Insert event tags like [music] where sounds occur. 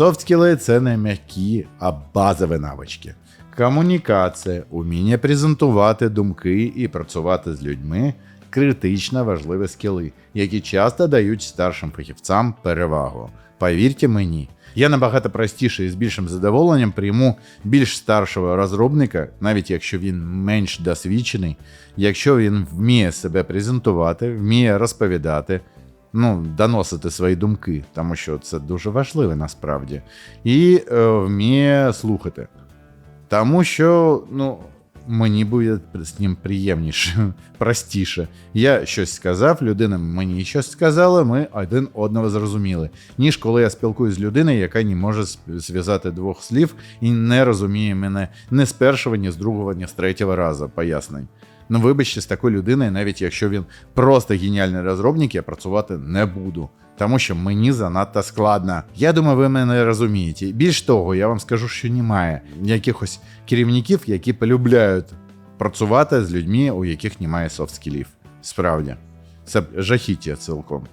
Софт-скіли – це не м'які, а базові навички. Комунікація, уміння презентувати думки і працювати з людьми критично важливі скіли, які часто дають старшим фахівцям перевагу. Повірте мені, я набагато простіше і з більшим задоволенням прийму більш старшого розробника, навіть якщо він менш досвідчений, якщо він вміє себе презентувати, вміє розповідати, ну, доносити свої думки, тому що це дуже важливо насправді, і е, вміє слухати. Тому що, ну, мені буде з ним приємніше, [laughs] простіше. Я щось сказав, людина мені щось сказала, ми один одного зрозуміли. Ніж коли я спілкуюсь з людиною, яка не може зв'язати двох слів і не розуміє мене ні з першого, ні з другого, ні з третього разу пояснень. Ну, вибачте, з такою людиною, навіть якщо він просто геніальний розробник, я працювати не буду. Тому що мені занадто складно. Я думаю, ви мене розумієте. Більш того, я вам скажу, що немає якихось керівників, які полюбляють працювати з людьми, у яких немає софт-скілів. Справді, це жахіття цілком.